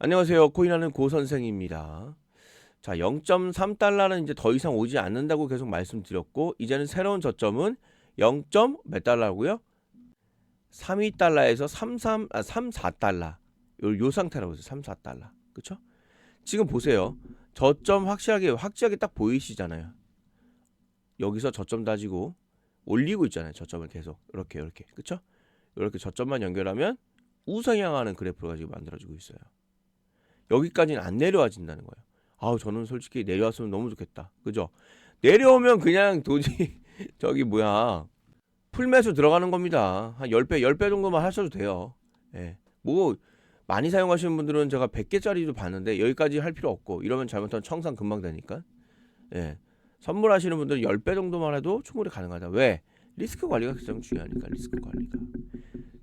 안녕하세요. 코인하는 고 선생입니다. 자, 0.3달러는 이제 더 이상 오지 않는다고 계속 말씀드렸고, 이제는 새로운 저점은 0. 몇 달러고요? 32달러에서 33, 아, 34달러. 요, 요 상태라고 해서 34달러. 그쵸? 지금 보세요. 저점 확실하게, 확실하게 딱 보이시잖아요. 여기서 저점 다지고 올리고 있잖아요. 저점을 계속. 이렇게, 이렇게. 그쵸? 이렇게 저점만 연결하면 우상향하는 그래프가 지금 만들어지고 있어요. 여기까지는 안 내려와진다는 거예요. 아우 저는 솔직히 내려왔으면 너무 좋겠다. 그죠? 내려오면 그냥 도저히 저기 뭐야 풀매수 들어가는 겁니다. 한 10배 10배 정도만 하셔도 돼요. 예. 뭐 많이 사용하시는 분들은 제가 100개짜리도 봤는데 여기까지 할 필요 없고 이러면 잘못하면 청산 금방 되니까. 예. 선물하시는 분들은 10배 정도만 해도 충분히 가능하다. 왜? 리스크 관리가 가장 중요하니까 리스크 관리가.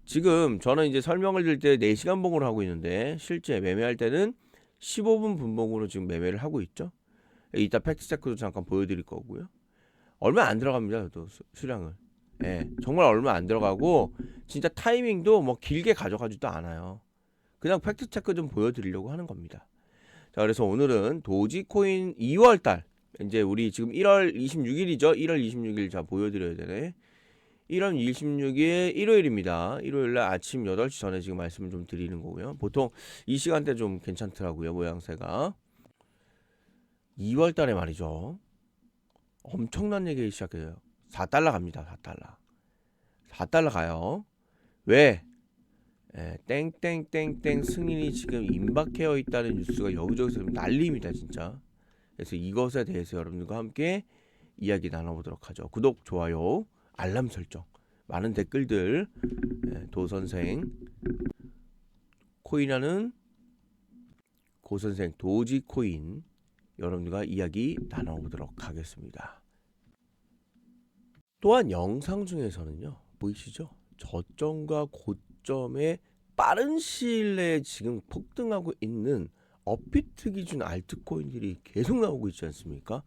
지금 저는 이제 설명을 드릴 때 4시간 봉으로 하고 있는데 실제 매매할 때는 15분 분봉으로 지금 매매를 하고 있죠. 이따 팩트 체크도 잠깐 보여드릴 거고요. 얼마 안 들어갑니다. 저도 수, 수량을. 예, 정말 얼마 안 들어가고 진짜 타이밍도 뭐 길게 가져가지도 않아요. 그냥 팩트 체크 좀 보여드리려고 하는 겁니다. 자, 그래서 오늘은 도지코인 2월 달 이제 우리 지금 1월 26일이죠. 1월 26일 자 보여드려야 되네. 1월 26일 일요일입니다. 일요일 날 아침 8시 전에 지금 말씀을 좀 드리는 거고요. 보통 이 시간대 좀 괜찮더라고요. 모양새가. 2월 달에 말이죠. 엄청난 얘기 시작해요. 4달러 갑니다. 4달러. 4달러 가요. 왜? 에, 땡땡땡땡 승인이 지금 임박해 있다는 뉴스가 여기저기서 좀 난리입니다. 진짜. 그래서 이것에 대해서 여러분들과 함께 이야기 나눠보도록 하죠. 구독, 좋아요, 알람 설정, 많은 댓글들, 예, 도 선생, 코인하는 고 선생 도지 코인 여러분들과 이야기 나눠보도록 하겠습니다. 또한 영상 중에서는요, 보이시죠? 저점과 고점의 빠른 시일 내에 지금 폭등하고 있는 업비트 기준 알트코인들이 계속 나오고 있지 않습니까?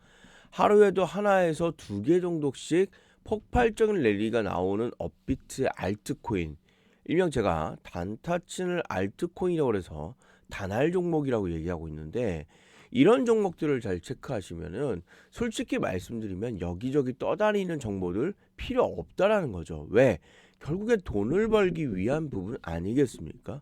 하루에도 하나에서 두 개 정도씩 폭발적인 랠리가 나오는 업비트 알트코인 일명 제가 단타 치는 알트코인이라고 해서 단알 종목이라고 얘기하고 있는데 이런 종목들을 잘 체크하시면은 솔직히 말씀드리면 여기저기 떠다니는 정보들 필요 없다라는 거죠. 왜? 결국에 돈을 벌기 위한 부분 아니겠습니까?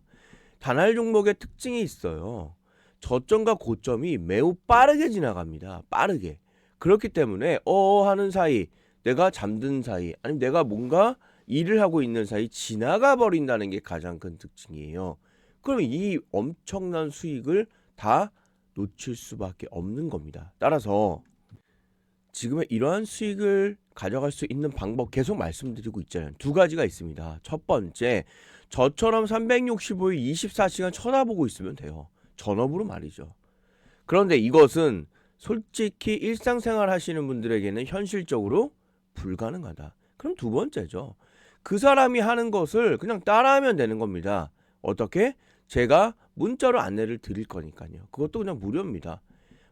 단알 종목의 특징이 있어요. 저점과 고점이 매우 빠르게 지나갑니다. 빠르게. 그렇기 때문에 어 하는 사이 내가 잠든 사이 아니면 내가 뭔가 일을 하고 있는 사이 지나가 버린다는 게 가장 큰 특징이에요. 그러면 이 엄청난 수익을 다 놓칠 수밖에 없는 겁니다. 따라서 지금의 이러한 수익을 가져갈 수 있는 방법 계속 말씀드리고 있잖아요. 두 가지가 있습니다. 첫 번째, 저처럼 365일 24시간 쳐다보고 있으면 돼요. 전업으로 말이죠. 그런데 이것은 솔직히 일상생활 하시는 분들에게는 현실적으로 불가능하다. 그럼 두 번째죠. 그 사람이 하는 것을 그냥 따라하면 되는 겁니다. 어떻게? 제가 문자로 안내를 드릴 거니까요. 그것도 그냥 무료입니다.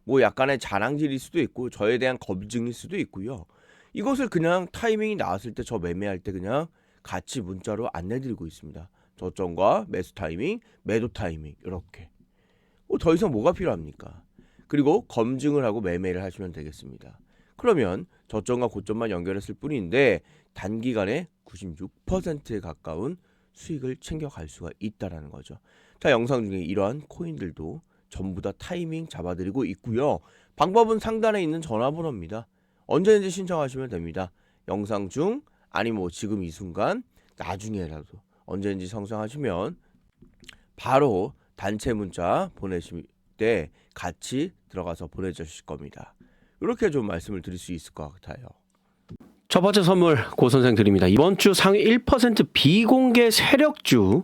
뭐 약간의 자랑질일 수도 있고 저에 대한 검증일 수도 있고요. 이것을 그냥 타이밍이 나왔을 때 저 매매할 때 그냥 같이 문자로 안내 드리고 있습니다. 저점과 매수 타이밍, 매도 타이밍 이렇게. 뭐 더 이상 뭐가 필요합니까? 그리고 검증을 하고 매매를 하시면 되겠습니다. 그러면 저점과 고점만 연결했을 뿐인데 단기간에 96%에 가까운 수익을 챙겨갈 수가 있다라는 거죠. 자, 영상 중에 이러한 코인들도 전부 다 타이밍 잡아드리고 있고요. 방법은 상단에 있는 전화번호입니다. 언제든지 신청하시면 됩니다. 영상 중 아니 뭐 지금 이 순간 나중에라도 언제든지 성성하시면 바로 단체 문자 보내실 때 같이 들어가서 보내주실 겁니다. 이렇게 좀 말씀을 드릴 수 있을 것 같아요. 첫 번째 선물 고 선생 드립니다. 이번 주 상위 1% 비공개 세력주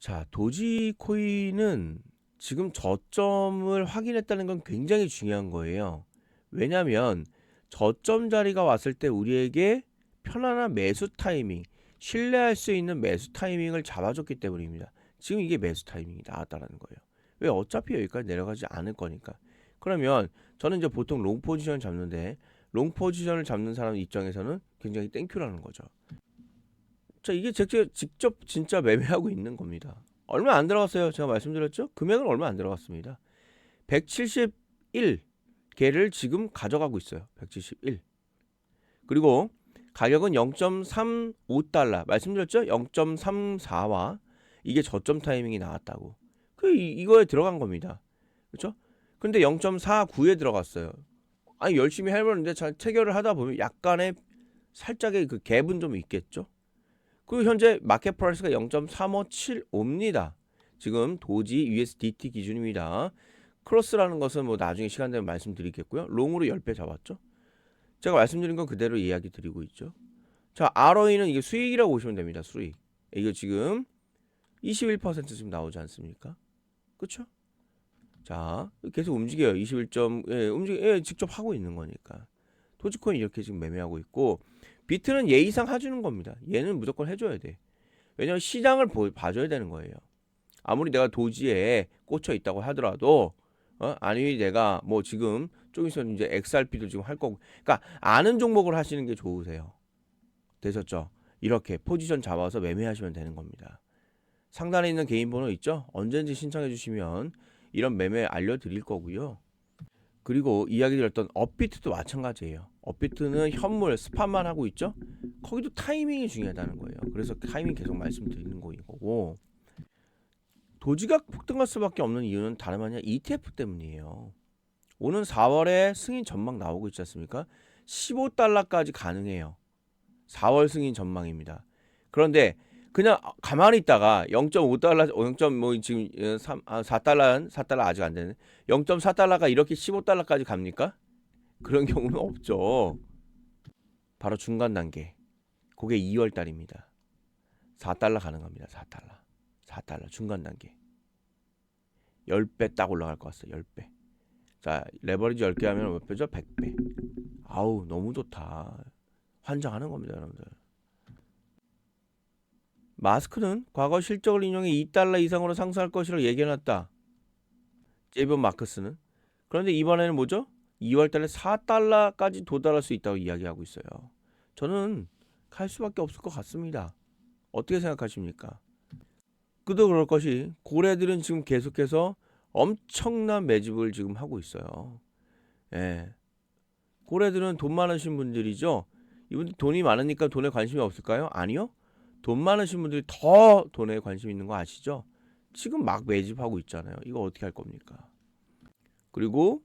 자, 도지코인은 지금 저점을 확인했다는 건 굉장히 중요한 거예요. 왜냐하면 저점 자리가 왔을 때 우리에게 편안한 매수 타이밍, 신뢰할 수 있는 매수 타이밍을 잡아줬기 때문입니다. 지금 이게 매수 타이밍이 나왔다라는 거예요. 왜 어차피 여기까지 내려가지 않을 거니까. 그러면 저는 이제 보통 롱 포지션 잡는데 롱 포지션을 잡는 사람 입장에서는 굉장히 땡큐라는 거죠. 자, 이게 직접, 직접 진짜 매매하고 있는 겁니다. 얼마 안 들어갔어요. 제가 말씀드렸죠? 금액은 얼마 안 들어갔습니다. 171 개를 지금 가져가고 있어요. 171. 그리고 가격은 0.35달러. 말씀드렸죠? 0.34와 이게 저점 타이밍이 나왔다고. 그 이- 이거에 들어간 겁니다. 그렇죠? 근데 0.49에 들어갔어요. 아니 열심히 해보는데 잘 체결을 하다 보면 약간의 살짝의 그 갭은 좀 있겠죠. 그리고 현재 마켓 프라이스가 0.3575입니다. 지금 도지 USDT 기준입니다. 크로스라는 것은 뭐 나중에 시간 되면 말씀드리겠고요. 롱으로 10배 잡았죠. 제가 말씀드린 건 그대로 이야기 드리고 있죠. 자, ROE는 이게 수익이라고 보시면 됩니다. 수익. 이게 지금 21% 지금 나오지 않습니까? 그렇죠? 자, 계속 움직여요. 21점 예, 움직 예, 직접 하고 있는 거니까. 도지코인 이렇게 지금 매매하고 있고 비트는 예의상 해주는 겁니다. 얘는 무조건 해줘야 돼. 왜냐면 시장을 보, 봐줘야 되는 거예요. 아무리 내가 도지에 꽂혀 있다고 하더라도 어? 아니 내가 뭐 지금 좀 있으면 이제 XRP도 지금 할 거고 그러니까 아는 종목을 하시는 게 좋으세요. 되셨죠? 이렇게 포지션 잡아서 매매하시면 되는 겁니다. 상단에 있는 개인 번호 있죠? 언제든지 신청해 주시면 이런 매매 알려드릴 거고요. 그리고 이야기 드렸던 업비트도 마찬가지예요. 업비트는 현물 스팟만 하고 있죠. 거기도 타이밍이 중요하다는 거예요. 그래서 타이밍 계속 말씀드리는 거고 도지가 폭등할 수밖에 없는 이유는 다름 아니라 ETF 때문이에요. 오는 4월에 승인 전망 나오고 있지 않습니까? 15달러까지 가능해요. 4월 승인 전망입니다. 그런데 그냥 가만히 있다가 0.5달러, 0.뭐 지금 3, 아, 4달러, 4달러 아직 안 되는 0.4달러가 이렇게 15달러까지 갑니까? 그런 경우는 없죠. 바로 중간 단계. 그게 2월 달입니다. 4달러 가능합니다. 4달러. 4달러 중간 단계. 10배 딱 올라갈 것 같아요. 10배. 자, 레버리지 10개 하면 몇 배죠? 100배. 아우, 너무 좋다. 환장하는 겁니다, 여러분들. 마스크는 과거 실적을 인용해 2달러 이상으로 상승할 것이라고 얘기해놨다. 제이번 마크스는. 그런데 이번에는 뭐죠? 2월 달에 4달러까지 도달할 수 있다고 이야기하고 있어요. 저는 갈 수밖에 없을 것 같습니다. 어떻게 생각하십니까? 그도 그럴 것이 고래들은 지금 계속해서 엄청난 매집을 지금 하고 있어요. 예. 고래들은 돈 많으신 분들이죠. 이분들 돈이 많으니까 돈에 관심이 없을까요? 아니요. 돈 많으신 분들이 더 돈에 관심 있는 거 아시죠? 지금 막 매집하고 있잖아요. 이거 어떻게 할 겁니까? 그리고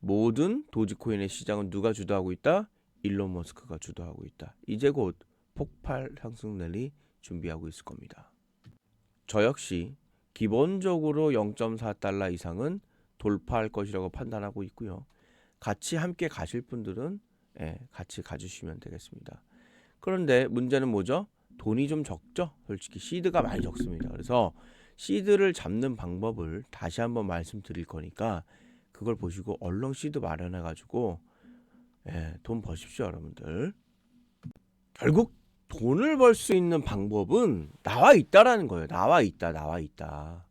모든 도지코인의 시장은 누가 주도하고 있다? 일론 머스크가 주도하고 있다. 이제 곧 폭발 상승 랠리 준비하고 있을 겁니다. 저 역시 기본적으로 0.4달러 이상은 돌파할 것이라고 판단하고 있고요. 같이 함께 가실 분들은 예, 같이 가주시면 되겠습니다. 그런데 문제는 뭐죠? 돈이 좀 적죠? 솔직히 시드가 많이 적습니다. 그래서 시드를 잡는 방법을 다시 한번 말씀드릴 거니까 그걸 보시고 얼렁 시드 마련해 가지고 예, 돈 버십시오, 여러분들. 결국 돈을 벌 수 있는 방법은 나와 있다라는 거예요. 나와 있다, 나와 있다.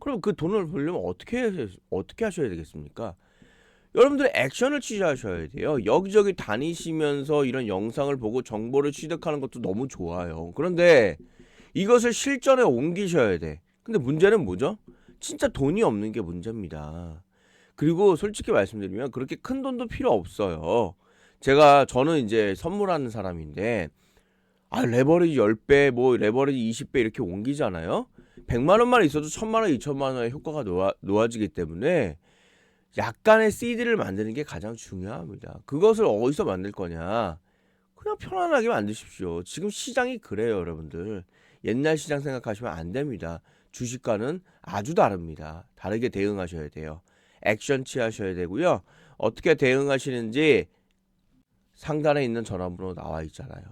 그럼 그 돈을 벌려면 어떻게 해- 어떻게 하셔야 되겠습니까? 여러분들 액션을 취하셔야 돼요. 여기저기 다니시면서 이런 영상을 보고 정보를 취득하는 것도 너무 좋아요. 그런데 이것을 실전에 옮기셔야 돼. 근데 문제는 뭐죠? 진짜 돈이 없는 게 문제입니다. 그리고 솔직히 말씀드리면 그렇게 큰 돈도 필요 없어요. 제가 저는 이제 선물하는 사람인데 아 레버리지 10배 뭐 레버리지 20배 이렇게 옮기잖아요. 100만 원만 있어도 1000만 원, 2천만 원의 효과가 놓아, 놓아지기 때문에 약간의 CD를 만드는 게 가장 중요합니다. 그것을 어디서 만들 거냐? 그냥 편안하게 만드십시오. 지금 시장이 그래요, 여러분들. 옛날 시장 생각하시면 안 됩니다. 주식과는 아주 다릅니다. 다르게 대응하셔야 돼요. 액션 취하셔야 되고요. 어떻게 대응하시는지 상단에 있는 전화번호 나와 있잖아요.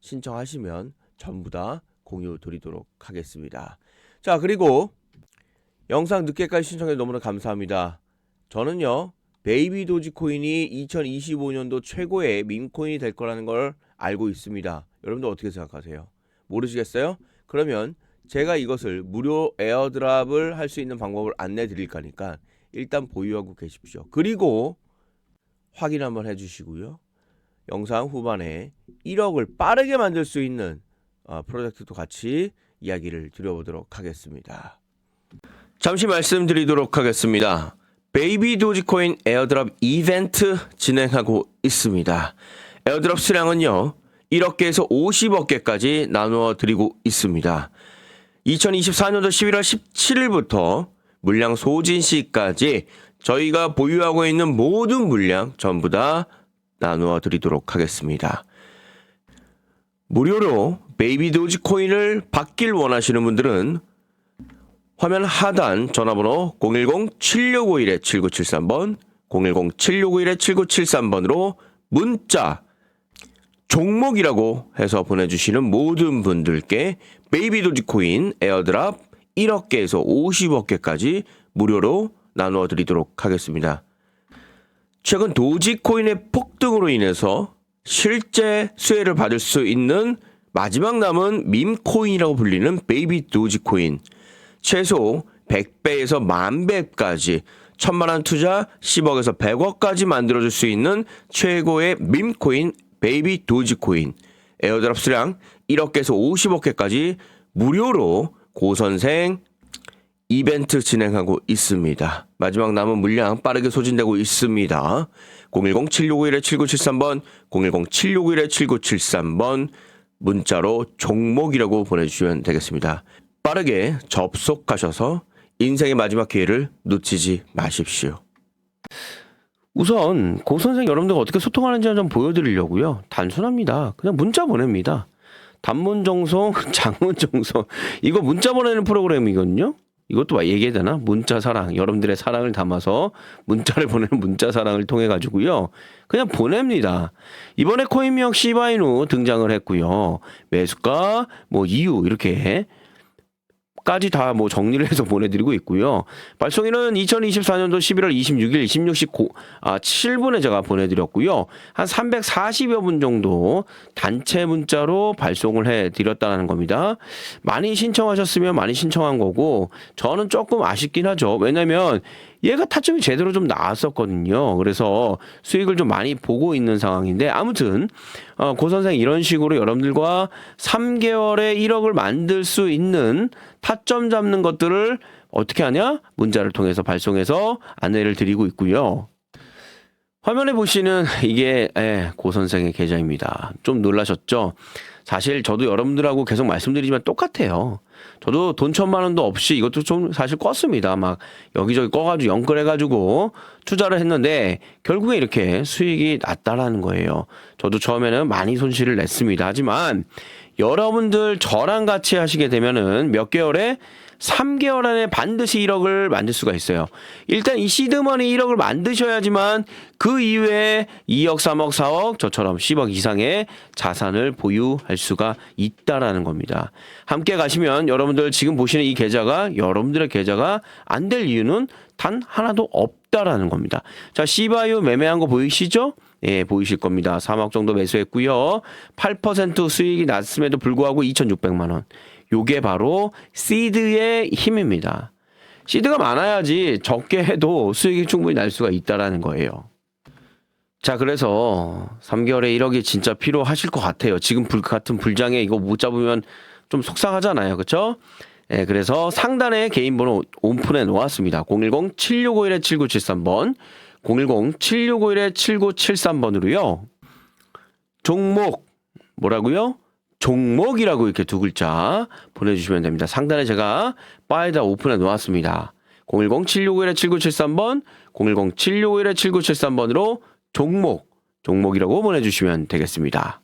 신청하시면 전부 다 공유 드리도록 하겠습니다. 자, 그리고 영상 늦게까지 신청해 너무나 감사합니다. 저는요 베이비 도지코인이 2025년도 최고의 밈코인이 될 거라는 걸 알고 있습니다. 여러분들 어떻게 생각하세요? 모르시겠어요? 그러면 제가 이것을 무료 에어드랍을 할 수 있는 방법을 안내 드릴 거니까 일단 보유하고 계십시오. 그리고 확인 한번 해주시고요. 영상 후반에 1억을 빠르게 만들 수 있는 어, 프로젝트도 같이 이야기를 드려보도록 하겠습니다. 잠시 말씀드리도록 하겠습니다. 베이비 도지코인 에어드랍 이벤트 진행하고 있습니다. 에어드랍 수량은요. 1억 개에서 50억 개까지 나누어 드리고 있습니다. 2024년도 11월 17일부터 물량 소진 시까지 저희가 보유하고 있는 모든 물량 전부 다 나누어 드리도록 하겠습니다. 무료로 베이비 도지 코인을 받길 원하시는 분들은 화면 하단 전화번호 010-7651-7973번, 010-7651-7973번으로 문자 종목이라고 해서 보내주시는 모든 분들께 베이비 도지코인 에어드랍 1억 개에서 50억 개까지 무료로 나누어 드리도록 하겠습니다. 최근 도지코인의 폭등으로 인해서 실제 수혜를 받을 수 있는 마지막 남은 밈코인이라고 불리는 베이비 도지코인 최소 100배에서 만배까지 천만원 투자 10억에서 100억까지 만들어줄 수 있는 최고의 밈코인 베이비 도지코인 에어드랍 수량 1억 개에서 50억 개까지 무료로 고선생 이벤트 진행하고 있습니다. 마지막 남은 물량 빠르게 소진되고 있습니다. 010-7651-7973번, 010-7651-7973번 문자로 종목이라고 보내주시면 되겠습니다. 빠르게 접속하셔서 인생의 마지막 기회를 놓치지 마십시오. 우선 고 선생 여러분들 어떻게 소통하는지 좀 보여드리려고요. 단순합니다. 그냥 문자 보냅니다. 단문 정송, 장문 정송. 이거 문자 보내는 프로그램이거든요. 이것도 막 얘기해야 되나? 문자 사랑. 여러분들의 사랑을 담아서 문자를 보내는 문자 사랑을 통해 가지고요. 그냥 보냅니다. 이번에 코인명 시바이누 등장을 했고요. 매수가, 뭐 이유 이렇게 까지 다 뭐 정리를 해서 보내드리고 있고요. 발송일은 2024년도 11월 26일 16시 고, 아, 7분에 제가 보내드렸고요. 한 340여 분 정도 단체 문자로 발송을 해드렸다는 겁니다. 많이 신청하셨으면 많이 신청한 거고 저는 조금 아쉽긴 하죠. 왜냐면 얘가 타점이 제대로 좀 나왔었거든요. 그래서 수익을 좀 많이 보고 있는 상황인데 아무튼 어, 고 선생 이런 식으로 여러분들과 3개월에 1억을 만들 수 있는 타점 잡는 것들을 어떻게 하냐? 문자를 통해서 발송해서 안내를 드리고 있고요. 화면에 보시는 이게 예, 고 선생의 계좌입니다. 좀 놀라셨죠? 사실 저도 여러분들하고 계속 말씀드리지만 똑같아요. 저도 돈 천만 원도 없이 이것도 좀 사실 껐습니다. 막 여기저기 꺼가지고 연끌해가지고 투자를 했는데 결국에 이렇게 수익이 났다라는 거예요. 저도 처음에는 많이 손실을 냈습니다. 하지만 여러분들 저랑 같이 하시게 되면은 몇 개월에 3개월 안에 반드시 1억을 만들 수가 있어요. 일단 이 시드머니 1억을 만드셔야지만 그 이외에 2억, 3억, 4억 저처럼 10억 이상의 자산을 보유할 수가 있다라는 겁니다. 함께 가시면 여러분들 지금 보시는 이 계좌가 여러분들의 계좌가 안 될 이유는 단 하나도 없다라는 겁니다. 자, 시바유 매매한 거 보이시죠? 예, 보이실 겁니다. 3억 정도 매수했고요. 8% 수익이 났음에도 불구하고 2,600만 원. 요게 바로 시드의 힘입니다. 시드가 많아야지 적게 해도 수익이 충분히 날 수가 있다라는 거예요. 자, 그래서 3개월에 1억이 진짜 필요하실 것 같아요. 지금 불 같은 불장에 이거 못 잡으면 좀 속상하잖아요. 그렇죠? 예, 그래서 상단에 개인 번호 오픈해 놓았습니다. 010-7651-7973번, 010-7651-7973번으로요. 종목 뭐라고요? 종목이라고 이렇게 두 글자 보내주시면 됩니다. 상단에 제가 바에다 오픈해 놓았습니다. 010-7651-7973번, 010-7651-7973번으로 종목, 종목이라고 보내주시면 되겠습니다.